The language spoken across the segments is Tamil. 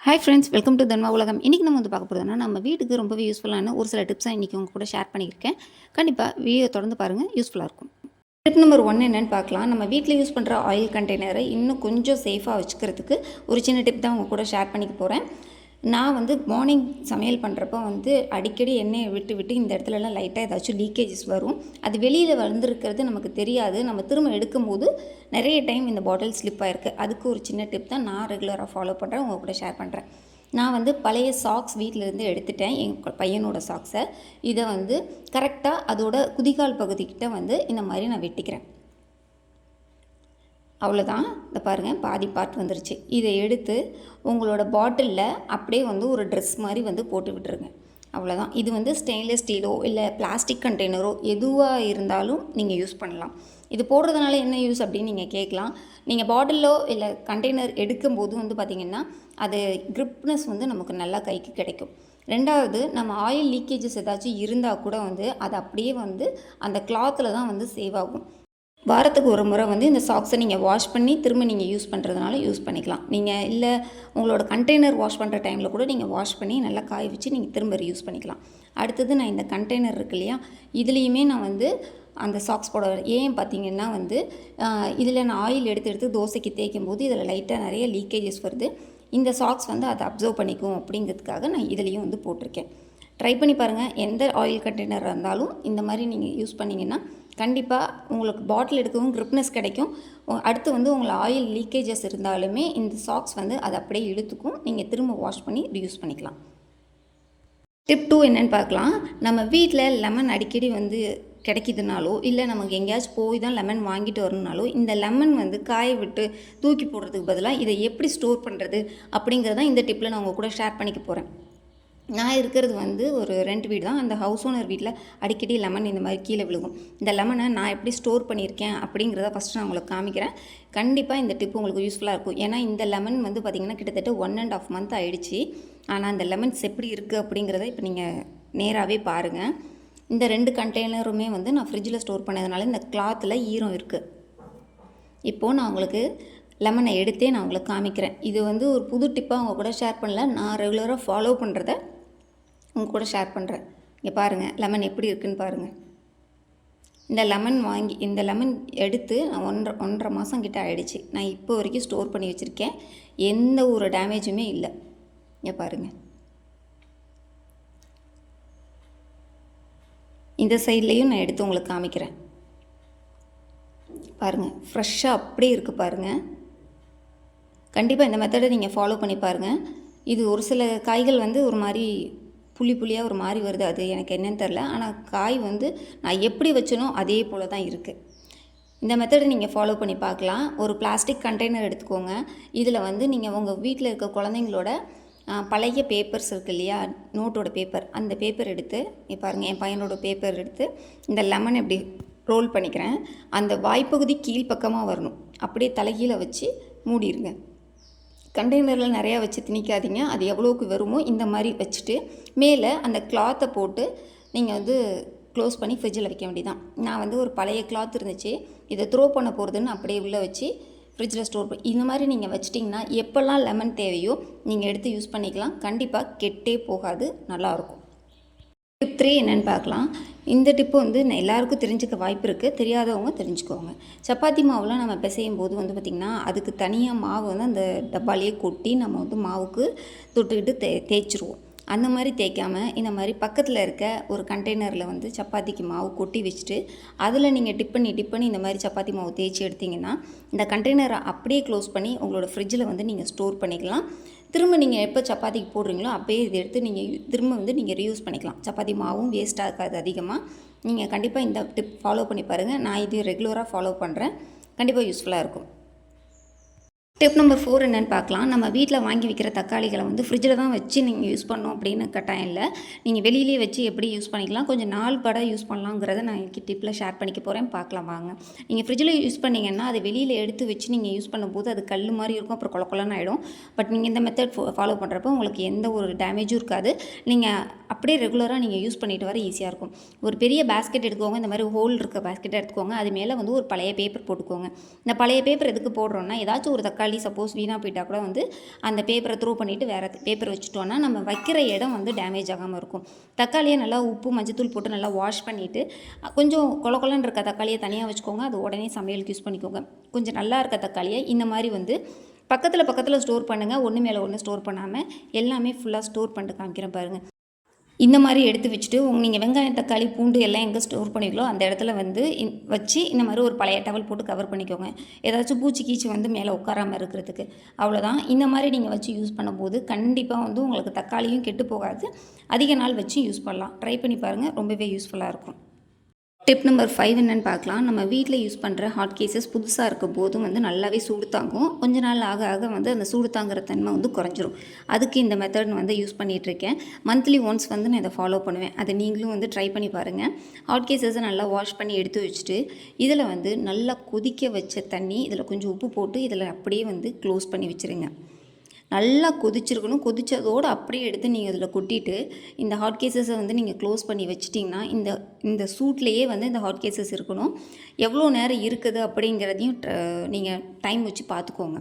ஹாய் ஃப்ரெண்ட்ஸ் வெல்கம் டு தன்மா உலகம் இன்றைக்கி நம்ம வந்து பார்க்க போகிறதுனா நம்ம வீட்டுக்கு ரொம்பவே யூஸ்ஃபுல்லான ஒரு சில டிப்ஸாக இன்றைக்கி உங்கள் கூட ஷேர் பண்ணியிருக்கேன். கண்டிப்பாக வீடியோ தொடர்ந்து பாருங்கள் யூஸ்ஃபுல்லாக இருக்கும். டிப் நம்பர் ஒன் என்னென்னு பார்க்கலாம். நம்ம வீட்டில் யூஸ் பண்ணுற ஆயில் கண்டெய்னரை இன்னும் கொஞ்சம் சேஃபாக வச்சுக்கிறதுக்கு ஒரு சின்ன டிப் தான் உங்கள் கூட ஷேர் பண்ணிக்க போகிறேன் நான் வந்து மார்னிங் சமையல் பண்ணுறப்போ வந்து அடிக்கடி எண்ணெயை விட்டு விட்டு இந்த இடத்துலலாம் லைட்டாக ஏதாச்சும் லீக்கேஜஸ் வரும். அது வெளியில் வந்திருக்கிறது நமக்கு தெரியாது. நம்ம திரும்ப எடுக்கும்போது நிறைய டைம் இந்த பாட்டில் ஸ்லிப் ஆகிருக்கு அதுக்கு ஒரு சின்ன டிப் தான் நான் ரெகுலராக ஃபாலோ பண்ணுறேன் உங்கள் கூட ஷேர் பண்ணுறேன் நான் வந்து பழைய சாக்ஸ் வீட்டிலேருந்து எடுத்துட்டேன். என் பையனோட சாக்ஸை இதை வந்து கரெக்டாக அதோட குதிகால் பகுதிக்கிட்ட வந்து இந்த மாதிரி நான் வெட்டிக்கிறேன். அவ்வளோதான். இந்த பாருங்கள் பாதி பார்ட் வந்துருச்சு. இதை எடுத்து உங்களோட பாட்டிலில் அப்படியே வந்து ஒரு ட்ரெஸ் மாதிரி வந்து போட்டு விட்டுருங்க. அவ்வளோதான். இது வந்து ஸ்டெயின்லெஸ் ஸ்டீலோ இல்லை பிளாஸ்டிக் கண்டெய்னரோ எதுவாக இருந்தாலும் நீங்கள் யூஸ் பண்ணலாம். இது போடுறதுனால என்ன யூஸ் அப்படின்னு நீங்கள் கேட்கலாம். நீங்கள் பாட்டிலோ இல்லை கண்டெய்னர் எடுக்கும்போது வந்து பார்த்திங்கன்னா அது கிரிப்னஸ் வந்து நமக்கு நல்லா கைக்கு கிடைக்கும். ரெண்டாவது நம்ம ஆயில் லீக்கேஜஸ் ஏதாச்சும் இருந்தால் கூட வந்து அது அப்படியே வந்து அந்த கிளாத்தில் தான் வந்து சேவ் ஆகும். வாரத்துக்கு ஒரு முறை வந்து இந்த சாக்ஸை நீங்கள் வாஷ் பண்ணி திரும்ப நீங்கள் யூஸ் பண்ணுறதுனால யூஸ் பண்ணிக்கலாம். நீங்கள் இல்லை உங்களோட கண்டெய்னர் வாஷ் பண்ணுற டைமில் கூட நீங்கள் வாஷ் பண்ணி நல்லா காய வச்சு நீங்கள் திரும்ப யூஸ் பண்ணிக்கலாம். அடுத்தது நான் இந்த கண்டெய்னர் இருக்கு இல்லையா இதுலேயுமே நான் வந்து அந்த சாக்ஸ் போட ஏன் பார்த்தீங்கன்னா வந்து இதில் நான் ஆயில் எடுத்து எடுத்து தோசைக்கு தேய்க்கும் போது இதில் லைட்டாக நிறைய லீக்கேஜஸ் வருது. இந்த சாக்ஸ் வந்து அதை அப்சர்வ் பண்ணிக்கும் அப்படிங்கிறதுக்காக நான் இதுலேயும் வந்து போட்டிருக்கேன். ட்ரை பண்ணி பாருங்கள் எந்த ஆயில் கண்டெய்னராக இருந்தாலும் இந்த மாதிரி நீங்கள் யூஸ் பண்ணிங்கன்னா கண்டிப்பாக உங்களுக்கு பாட்டில் எடுக்கவும் க்ரிப்னஸ் கிடைக்கும். அடுத்து வந்து உங்களை ஆயில் லீக்கேஜஸ் இருந்தாலுமே இந்த சாக்ஸ் வந்து அதை அப்படியே இழுத்துக்கும். நீங்கள் திரும்ப வாஷ் பண்ணி ரியூஸ் பண்ணிக்கலாம். டிப் டூ என்னென்னு பார்க்கலாம். நம்ம வீட்டில் லெமன் அடிக்கடி வந்து கிடைக்கிதுனாலோ இல்லை நமக்கு எங்கேயாச்சும் போய் தான் லெமன் வாங்கிட்டு வரணுனாலோ இந்த லெமன் வந்து காய விட்டு தூக்கி போடுறதுக்கு பதிலாக இதை எப்படி ஸ்டோர் பண்ணுறது அப்படிங்கிறத இந்த டிப்பில் நான் உங்கள் கூட ஷேர் பண்ணிக்க போகிறேன் நான் இருக்கிறது வந்து ஒரு ரெண்ட் வீடு தான். அந்த ஹவுஸ் ஓனர் வீட்டில் அடிக்கடி லெமன் இந்த மாதிரி கீழே விழுகும். இந்த லெமனை நான் எப்படி ஸ்டோர் பண்ணியிருக்கேன் அப்படிங்கிறத ஃபஸ்ட்டு நான் உங்களுக்கு காமிக்கிறேன். கண்டிப்பாக இந்த டிப் உங்களுக்கு யூஸ்ஃபுல்லாக இருக்கும். ஏன்னா இந்த லெமன் வந்து பார்த்திங்கன்னா கிட்டத்தட்ட ஒன் அண்ட் ஆஃப் மந்த் ஆயிடுச்சு. ஆனால் அந்த லெமன்ஸ் எப்படி இருக்குது அப்படிங்கிறத இப்போ நீங்கள் நேராகவே பாருங்கள் இந்த ரெண்டு கண்டெய்னருமே வந்து நான் ஃப்ரிட்ஜில் ஸ்டோர் பண்ணதுனால இந்த கிளாத்தில் ஈரம் இருக்குது இப்போது நான் உங்களுக்கு லெமனை எடுத்தே நான் உங்களுக்கு காமிக்கிறேன். இது வந்து ஒரு புது டிப்பாக அவங்க கூட ஷேர் பண்ணல. நான் ரெகுலராக ஃபாலோ பண்ணுறத உங்கள் கூட ஷேர் பண்ணுறேன் இங்கே பாருங்கள் லெமன் எப்படி இருக்குன்னு பாருங்கள் இந்த லெமன் வாங்கி இந்த லெமன் எடுத்து நான் ஒன்றரை ஒன்றரை மாதம் கிட்ட ஆகிடுச்சு நான் இப்போ வரைக்கும் ஸ்டோர் பண்ணி வச்சுருக்கேன். எந்த ஒரு டேமேஜுமே இல்லை. இங்கே பாருங்கள் இந்த சைட்லேயும் நான் எடுத்து உங்களுக்கு காமிக்கிறேன். பாருங்கள் ஃப்ரெஷ்ஷாக அப்படியே இருக்குது பாருங்கள் கண்டிப்பாக இந்த மெத்தடை நீங்கள் ஃபாலோ பண்ணி பாருங்கள் இது ஒரு சில காய்கள் வந்து ஒரு மாதிரி புளி புளியாக ஒரு மாதிரி வருது. அது எனக்கு என்னன்னு தெரில ஆனால் காய் வந்து நான் எப்படி வச்சனோ அதே போல் தான் இருக்குது இந்த மெத்தடை நீங்கள் ஃபாலோ பண்ணி பார்க்கலாம். ஒரு பிளாஸ்டிக் கண்டெய்னர் எடுத்துக்கோங்க. இதில் வந்து நீங்கள் உங்கள் வீட்டில் இருக்க குழந்தைங்களோட பழைய பேப்பர்ஸ் இருக்கு இல்லையா? நோட்டோட பேப்பர் அந்த பேப்பர் எடுத்து இங்க பாருங்கள் என் பையனோட பேப்பர் எடுத்து இந்த லெமன் இப்படி ரோல் பண்ணிக்கிறேன். அந்த வாய்ப்பகுதி கீழ்ப்பக்கமாக வரணும். அப்படியே தலைகீழ வச்சு மூடிடுங்க கண்டெய்னரில் நிறையா வச்சு திணிக்காதீங்க. அது எவ்வளோக்கு வருமோ இந்த மாதிரி வச்சுட்டு மேலே அந்த கிளாத்தை போட்டு நீங்கள் வந்து க்ளோஸ் பண்ணி ஃப்ரிட்ஜில் வைக்க வேண்டியதான் நான் வந்து ஒரு பழைய கிளாத் இருந்துச்சு. இதை த்ரோ பண்ண போகிறதுன்னு அப்படியே உள்ளே வச்சு ஃப்ரிட்ஜில் ஸ்டோர் பண்ணி இந்த மாதிரி நீங்கள் வச்சிட்டிங்கன்னா எப்போல்லாம் லெமன் தேவையோ நீங்கள் எடுத்து யூஸ் பண்ணிக்கலாம். கண்டிப்பாக கெட்டே போகாது. நல்லாயிருக்கும் டிப் த்ரீ என்னென்னு பார்க்கலாம். இந்த டிப்பு வந்து எல்லாருக்கும் தெரிஞ்சுக்க வாய்ப்பு இருக்குது தெரியாதவங்க தெரிஞ்சுக்கோங்க. சப்பாத்தி மாவுலாம் நம்ம பிசையும் போது வந்து பார்த்திங்கன்னா அதுக்கு தனியாக மாவு வந்து அந்த டப்பாலேயே கொட்டி நம்ம வந்து மாவுக்கு தொட்டுக்கிட்டு தே தேய்ச்சிருவோம். அந்த மாதிரி தேய்க்காம இந்த மாதிரி பக்கத்தில் இருக்க ஒரு கண்டெய்னரில் வந்து சப்பாத்திக்கு மாவு கொட்டி வச்சுட்டு அதில் நீங்கள் டிப் பண்ணி டிப் பண்ணி இந்த மாதிரி சப்பாத்தி மாவு தேய்ச்சி எடுத்திங்கன்னா இந்த கண்டெய்னரை அப்படியே க்ளோஸ் பண்ணி உங்களோட ஃப்ரிட்ஜில் வந்து நீங்கள் ஸ்டோர் பண்ணிக்கலாம். திரும்ப நீங்கள் எப்போ சப்பாத்திக்கு போடுறீங்களோ அப்போயே இதை எடுத்து நீங்கள் திரும்ப வந்து நீங்கள் ரீயூஸ் பண்ணிக்கலாம். சப்பாத்தி மாவும் வேஸ்ட்டாக இருக்காது அதிகமாக நீங்கள் கண்டிப்பாக இந்த டிப் ஃபாலோ பண்ணி பாருங்கள் நான் இது ரெகுலராக ஃபாலோ பண்ணுறேன் கண்டிப்பாக யூஸ்ஃபுல்லாக இருக்கும். டிப் நம்பர் ஃபோர் என்னென்னு பார்க்கலாம். நம்ம வீட்டில் வாங்கி வைக்கிற தக்காளிகளை வந்து ஃப்ரிட்ஜில் தான் வச்சு நீங்கள் யூஸ் பண்ணணும் அப்படின்னு கட்டாயம் இல்லை. நீங்கள் வெளியிலேயே வச்சு எப்படி யூஸ் பண்ணிக்கலாம்? கொஞ்சம் நாள் பட யூஸ் பண்ணலாங்கிறத நான் இன்னைக்கு டிப்பில் ஷேர் பண்ணிக்க போகிறேன் பார்க்கலாம் வாங்க. நீங்கள் ஃப்ரிட்ஜில் யூஸ் பண்ணிங்கன்னா அதை வெளியில் எடுத்து வச்சு நீங்கள் யூஸ் பண்ணும்போது அது கல் மாதிரி இருக்கும். அப்புறம் கொல ஆகிடும் பட் நீங்கள் இந்த மெத்தட் ஃபாலோ பண்ணுறப்போ உங்களுக்கு எந்த ஒரு டேமேஜும் இருக்காது. நீங்கள் அப்படியே ரெகுலராக நீங்கள் யூஸ் பண்ணிட்டு வர ஈஸியாக இருக்கும். ஒரு பெரிய பேஸ்கெட் எடுத்துக்கோங்க. இந்த மாதிரி ஹோல் இருக்க பேஸ்கெட் எடுத்துக்கோங்க. அது மேலே வந்து ஒரு பழைய பேப்பர் போட்டுக்கோங்க. இந்த பழைய பேப்பர் எதுக்கு போடுறோன்னா ஏதாச்சும் ஒரு தக்காளி தக்காளி சப்போஸ் வீணாக போயிட்டா கூட வந்து அந்த பேப்பரை த்ரோ பண்ணிவிட்டு வேறு பேப்பர் வச்சுட்டோன்னா நம்ம வைக்கிற இடம் வந்து டேமேஜ் ஆகாமல் இருக்கும். தக்காளியை நல்லா உப்பு மஞ்சத்தூள் போட்டு நல்லா வாஷ் பண்ணிவிட்டு கொஞ்சம் கொல கொலன்னு இருக்க தக்காளியை தனியாக வச்சுக்கோங்க. அது உடனே சமையலுக்கு யூஸ் பண்ணிக்கோங்க. கொஞ்சம் நல்லா இருக்க தக்காளியை இந்த மாதிரி வந்து பக்கத்தில் பக்கத்தில் ஸ்டோர் பண்ணுங்கள் ஒன்று மேலே ஒன்று ஸ்டோர் பண்ணாமல் எல்லாமே ஃபுல்லாக ஸ்டோர் பண்ணிட்டு காமிக்கிறேன் பாருங்கள் இந்த மாதிரி எடுத்து வச்சுட்டு உங்க நீங்கள் வெங்காயம் தக்காளி பூண்டு எல்லாம் எங்கே ஸ்டோர் பண்ணிக்கலோ அந்த இடத்துல வந்து இன் வச்சு இந்த மாதிரி ஒரு பழைய டவல் போட்டு கவர் பண்ணிக்கோங்க. ஏதாச்சும் பூச்சி கீச்சி வந்து மேலே உட்காராமல் இருக்கிறதுக்கு. அவ்வளோதான் இந்த மாதிரி நீங்கள் வச்சு யூஸ் பண்ணும்போது கண்டிப்பாக வந்து உங்களுக்கு தக்காளியும் கெட்டு போகாது. அதிக நாள் வச்சு யூஸ் பண்ணலாம். ட்ரை பண்ணி பாருங்கள் ரொம்பவே யூஸ்ஃபுல்லாக இருக்கும். டிப் நம்பர் ஃபைவ் என்னன்னு பார்க்கலாம். நம்ம வீட்டில் யூஸ் பண்ணுற ஹாட் கேசஸ் புதுசாக இருக்க போதும் வந்து நல்லாவே சூடு தாங்கும் கொஞ்ச நாள் ஆக ஆக வந்து அந்த சூடு தாங்குற தன்மை வந்து குறைஞ்சிரும். அதுக்கு இந்த மெத்தட் வந்து யூஸ் பண்ணிகிட்டு இருக்கேன். மந்த்லி ஒன்ஸ் வந்து நான் இதை ஃபாலோ பண்ணுவேன். அதை நீங்களும் வந்து ட்ரை பண்ணி பாருங்கள் ஹாட் கேசஸை நல்லா வாஷ் பண்ணி எடுத்து வச்சுட்டு இதில் வந்து நல்லா கொதிக்க வச்ச தண்ணி இதில் கொஞ்சம் உப்பு போட்டு இதில் அப்படியே வந்து க்ளோஸ் பண்ணி வச்சுருங்க. நல்லா கொதிச்சிருக்கணும். கொதிச்சதோடு அப்படியே எடுத்து நீங்கள் அதில் கொட்டிட்டு இந்த ஹாட் கேசஸை வந்து நீங்கள் க்ளோஸ் பண்ணி வச்சிட்டிங்கன்னா இந்த இந்த சூட்லேயே வந்து இந்த ஹாட் கேசஸ் இருக்கணும். எவ்வளோ நேரம் இருக்குது அப்படிங்கிறதையும் நீங்கள் டைம் வச்சு பார்த்துக்கோங்க.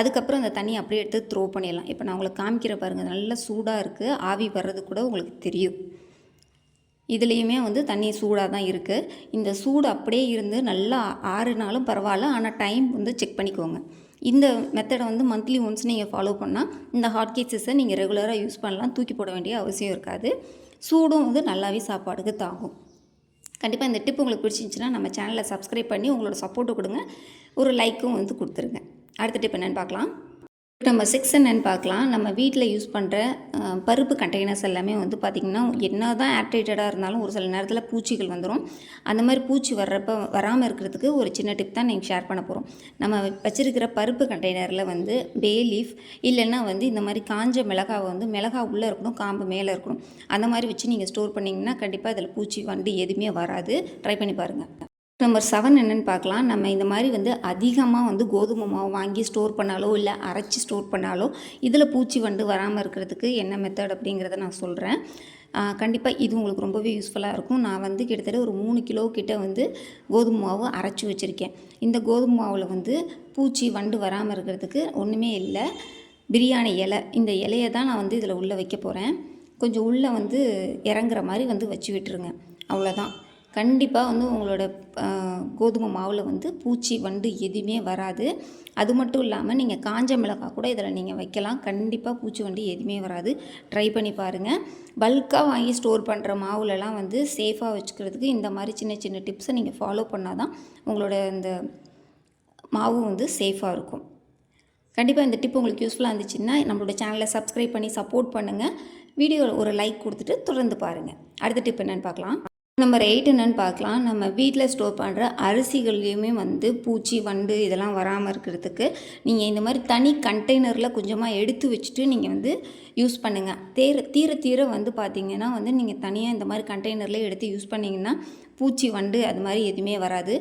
அதுக்கப்புறம் அந்த தண்ணி அப்படியே எடுத்து த்ரோ பண்ணிடலாம். இப்போ நான் உங்களுக்கு காமிக்கிற பாருங்கள் நல்லா சூடாக இருக்குது ஆவி வர்றது கூட உங்களுக்கு தெரியும். இதுலேயுமே வந்து தண்ணி சூடாக தான் இருக்குது இந்த சூடு அப்படியே இருந்து நல்லா ஆறுனாலும் பரவாயில்ல. ஆனால் டைம் வந்து செக் பண்ணிக்கோங்க. இந்த மெத்தடை வந்து மந்த்லி ஒன்ஸ் நீங்கள் ஃபாலோ பண்ணால் இந்த ஹாட் கேக்ஸஸை நீங்கள் ரெகுலராக யூஸ் பண்ணலாம். தூக்கி போட வேண்டிய அவசியம் இருக்காது. சூடும் வந்து நல்லாவே சாப்பாடுக்கு தாகும் கண்டிப்பாக இந்த டிப் உங்களுக்கு பிடிச்சிருந்துச்சின்னா நம்ம சேனலை சப்ஸ்கிரைப் பண்ணி உங்களோட சப்போர்ட்டு கொடுங்க. ஒரு லைக்கும் வந்து கொடுத்துருங்க. அடுத்த டிப் என்னென்னு பார்க்கலாம். நம்ம சிக்ஸ் என்னன்னு பார்க்கலாம். நம்ம வீட்டில் யூஸ் பண்ணுற பருப்பு கண்டெய்னர்ஸ் எல்லாமே வந்து பார்த்திங்கன்னா என்ன தான் ஏர்டைட்டடாக இருந்தாலும் ஒரு சில நேரத்தில் பூச்சிகள் வந்துடும் அந்த மாதிரி பூச்சி வர்றப்ப வராமல் இருக்கிறதுக்கு ஒரு சின்ன டிப் தான் நீங்கள் ஷேர் பண்ண போகிறோம் நம்ம வச்சுருக்கிற பருப்பு கண்டெய்னரில் வந்து பே லீஃப் இல்லைன்னா வந்து இந்த மாதிரி காஞ்ச மிளகாவை வந்து மிளகா உள்ளே இருக்கணும் காம்பு மேலே இருக்கணும். அந்த மாதிரி வச்சு நீங்கள் ஸ்டோர் பண்ணிங்கன்னா கண்டிப்பாக அதில் பூச்சி வந்து எதுவுமே வராது. ட்ரை பண்ணி பாருங்கள் நம்பர் செவன் என்னென்னு பார்க்கலாம். நம்ம இந்த மாதிரி வந்து அதிகமாக வந்து கோதுமை மாவு வாங்கி ஸ்டோர் பண்ணாலோ இல்லை அரைச்சி ஸ்டோர் பண்ணாலோ இதில் பூச்சி வண்டு வராமல் இருக்கிறதுக்கு என்ன மெத்தட் அப்படிங்கிறத நான் சொல்கிறேன் கண்டிப்பாக இது உங்களுக்கு ரொம்பவே யூஸ்ஃபுல்லாக இருக்கும். நான் வந்து கிட்டத்தட்ட ஒரு மூணு கிலோ கிட்ட வந்து கோதுமை மாவு அரைச்சி வச்சுருக்கேன். இந்த கோதுமை மாவில் வந்து பூச்சி வண்டு வராமல் இருக்கிறதுக்கு ஒன்றுமே இல்லை. பிரியாணி இலை இந்த இலையை தான் நான் வந்து இதில் உள்ளே வைக்க போகிறேன் கொஞ்சம் உள்ளே வந்து இறங்குற மாதிரி வந்து வச்சு விட்டுருங்க. அவ்வளோதான் கண்டிப்பாக வந்து உங்களோட கோதுமை மாவில் வந்து பூச்சி வண்டு எதுவுமே வராது. அது மட்டும் இல்லாமல் நீங்கள் காஞ்ச மிளகாய் கூட இதில் நீங்கள் வைக்கலாம். கண்டிப்பாக பூச்சி வண்டு எதுவுமே வராது. ட்ரை பண்ணி பாருங்கள் பல்காக வாங்கி ஸ்டோர் பண்ணுற மாவுலலாம் வந்து சேஃபாக வச்சுக்கிறதுக்கு இந்த மாதிரி சின்ன சின்ன டிப்ஸை நீங்கள் ஃபாலோ பண்ணால் தான் உங்களோட இந்த மாவு வந்து சேஃபாக இருக்கும். கண்டிப்பாக இந்த டிப் உங்களுக்கு யூஸ்ஃபுல்லாக இருந்துச்சுன்னா நம்மளோட சேனலை சப்ஸ்கிரைப் பண்ணி சப்போர்ட் பண்ணுங்கள் வீடியோ ஒரு லைக் கொடுத்துட்டு தொடர்ந்து பாருங்கள் அடுத்த டிப் என்னென்னு பார்க்கலாம். நம்பர் எயிட் என்னென்னு பார்க்கலாம். நம்ம வீட்டில் ஸ்டோர் பண்ணுற அரிசிகள்லேயுமே வந்து பூச்சி வண்டு இதெல்லாம் வராமல் இருக்கிறதுக்கு நீங்கள் இந்த மாதிரி தனி கண்டெய்னரில் கொஞ்சமாக எடுத்து வச்சுட்டு நீங்கள் வந்து யூஸ் பண்ணுங்கள் தேர தீர தீர வந்து பார்த்தீங்கன்னா வந்து நீங்கள் தனியாக இந்த மாதிரி கண்டெய்னரில் எடுத்து யூஸ் பண்ணிங்கன்னா பூச்சி வண்டு அது மாதிரி எதுவுமே வராது.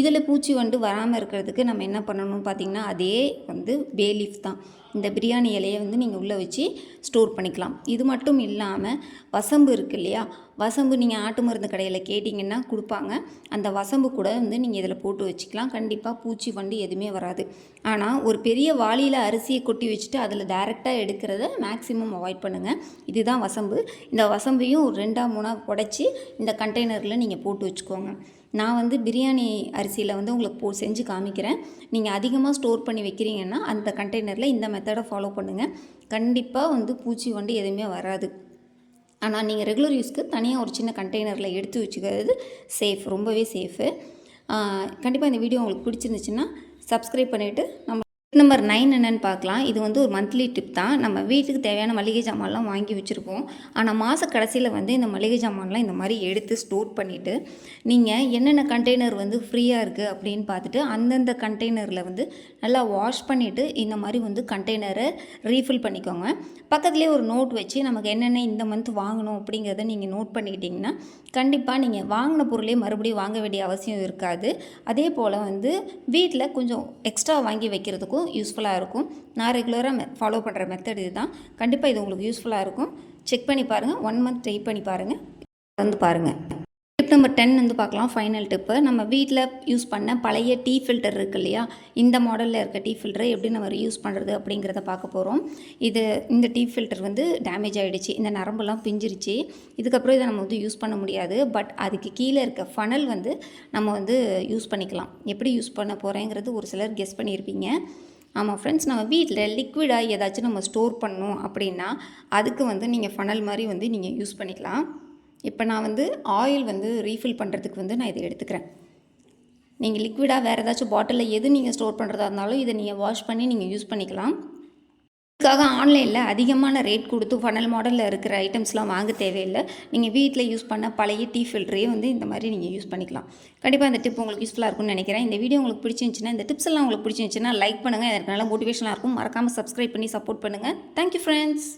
இதில் பூச்சி வண்டு வராமல் இருக்கிறதுக்கு நம்ம என்ன பண்ணணும்னு பார்த்தீங்கன்னா அதே வந்து பேலீஃப் தான். இந்த பிரியாணி இலையை வந்து நீங்கள் உள்ளே வச்சு ஸ்டோர் பண்ணிக்கலாம். இது மட்டும் இல்லாமல் வசம்பு இருக்கு இல்லையா? வசம்பு நீங்கள் ஆட்டு மருந்து கடையில் கேட்டிங்கன்னா கொடுப்பாங்க. அந்த வசம்பு கூட வந்து நீங்கள் இதில் போட்டு வச்சுக்கலாம். கண்டிப்பாக பூச்சி வண்டு எதுவுமே வராது. ஆனால் ஒரு பெரிய வாளியில் அரிசியை கொட்டி வச்சுட்டு அதில் டைரெக்டாக எடுக்கிறத மேக்ஸிமம் அவாய்ட் பண்ணுங்கள் இதுதான் வசம்பு. இந்த வசம்பையும் ஒரு ரெண்டாக மூணாக உடச்சி இந்த கண்டெய்னரில் நீங்கள் போட்டு வச்சுக்கோங்க. நான் வந்து பிரியாணி அரிசியில் வந்து உங்களுக்கு போ செஞ்சு காமிக்கிறேன். நீங்கள் அதிகமாக ஸ்டோர் பண்ணி வைக்கிறீங்கன்னா அந்த கண்டெய்னரில் இந்த மெத்தடை ஃபாலோ பண்ணுங்கள் கண்டிப்பாக வந்து பூச்சி வண்டு எதுவுமே வராது. ஆனால் நீங்கள் ரெகுலர் யூஸ்க்கு தனியாக ஒரு சின்ன கண்டெய்னரில் எடுத்து வச்சுக்கிறது சேஃப் ரொம்பவே சேஃபு கண்டிப்பாக இந்த வீடியோ உங்களுக்கு பிடிச்சிருந்துச்சுன்னா சப்ஸ்கிரைப் பண்ணிவிட்டு நம்ம நம்பர் நைன் என்னென்னு பார்க்கலாம். இது வந்து ஒரு மந்த்லி டிப் தான். நம்ம வீட்டுக்கு தேவையான மளிகை ஜாமான்லாம் வாங்கி வச்சுருப்போம். ஆனால் மாத கடைசியில் வந்து இந்த மளிகை ஜாமான்லாம் இந்த மாதிரி எடுத்து ஸ்டோர் பண்ணிவிட்டு நீங்கள் என்னென்ன கண்டெய்னர் வந்து ஃப்ரீயாக இருக்குது அப்படின்னு பார்த்துட்டு அந்தந்த கண்டெய்னரில் வந்து நல்லா வாஷ் பண்ணிவிட்டு இந்த மாதிரி வந்து கண்டெய்னரை ரீஃபில் பண்ணிக்கோங்க. பக்கத்துலேயே ஒரு நோட் வச்சு நமக்கு என்னென்ன இந்த மந்த் வாங்கணும் அப்படிங்கிறத நீங்கள் நோட் பண்ணிக்கிட்டிங்கன்னா கண்டிப்பாக நீங்கள் வாங்கின பொருளே மறுபடியும் வாங்க வேண்டிய அவசியம் இருக்காது. அதே போல் வந்து வீட்டில் கொஞ்சம் எக்ஸ்ட்ரா வாங்கி வைக்கிறதுக்கும் யூஸ்ஃபுல்லாக இருக்கும். நான் ரெகுலராக மெ ஃபாலோ பண்ணுற மெத்தட் இதுதான். கண்டிப்பாக இது உங்களுக்கு யூஸ்ஃபுல்லாக இருக்கும். செக் பண்ணி பாருங்கள் ஒன் மந்த் ட்ரை பண்ணி பாருங்கள் வந்து பாருங்கள் டிப் நம்பர் டென் வந்து பார்க்கலாம். ஃபைனல் டிப்பு நம்ம வீட்டில் யூஸ் பண்ண பழைய டீ ஃபில்டர் இருக்கு இல்லையா? இந்த மாடலில் இருக்க டீ ஃபில்டரை எப்படி நம்ம யூஸ் பண்ணுறது அப்படிங்கிறத பார்க்க போகிறோம் இது இந்த டீ ஃபில்டர் வந்து டேமேஜ் ஆகிடுச்சு இந்த நரம்பெல்லாம் பிஞ்சிருச்சு. இதுக்கப்புறம் இதை நம்ம வந்து யூஸ் பண்ண முடியாது. பட் அதுக்கு கீழே இருக்க ஃபனல் வந்து நம்ம வந்து யூஸ் பண்ணிக்கலாம். எப்படி யூஸ் பண்ண போகிறேங்கிறது ஒரு சிலர் கெஸ் பண்ணியிருப்பீங்க. ஆமாம் ஃப்ரெண்ட்ஸ் நம்ம வீட்டில் லிக்விடாக ஏதாச்சும் நம்ம ஸ்டோர் பண்ணணும் அப்படின்னா அதுக்கு வந்து நீங்கள் ஃபனல் மாதிரி வந்து நீங்கள் யூஸ் பண்ணிக்கலாம். இப்போ நான் வந்து ஆயில் வந்து ரீஃபில் பண்ணுறதுக்கு வந்து நான் இதை எடுத்துக்கிறேன். நீங்கள் லிக்விடாக வேறு ஏதாச்சும் பாட்டிலில் எது நீங்கள் ஸ்டோர் பண்ணுறதா இருந்தாலும் இதை நீங்கள் வாஷ் பண்ணி நீங்கள் யூஸ் பண்ணிக்கலாம். இதுக்காக ஆன்லைனில் அதிகமான ரேட் கொடுத்து ஃபனல் மாடலில் இருக்கிற ஐட்டம்ஸ்லாம் வாங்க தேவையில்லை. நீங்கள் வீட்டில் யூஸ் பண்ண பழைய டீ ஃபில்டரே வந்து இந்த மாதிரி நீங்கள் யூஸ் பண்ணிக்கலாம். கண்டிப்பாக இந்த டிப் உங்களுக்கு யூஸ்ஃபுல்லாக இருக்கும்னு நினைக்கிறேன். இந்த வீடியோ உங்களுக்கு பிடிச்சிருந்துச்சுன்னா இந்த டிப்ஸ் எல்லாம் உங்களுக்கு பிடிச்சிருந்துச்சுன்னா லைக் பண்ணுங்கள் எனக்கு நல்ல மோட்டிவேஷனாக இருக்கும். மறக்காமல் சப்ஸ்கிரைப் பண்ணி சப்போர்ட் பண்ணுங்கள் தேங்க்யூ ஃப்ரெண்ட்ஸ்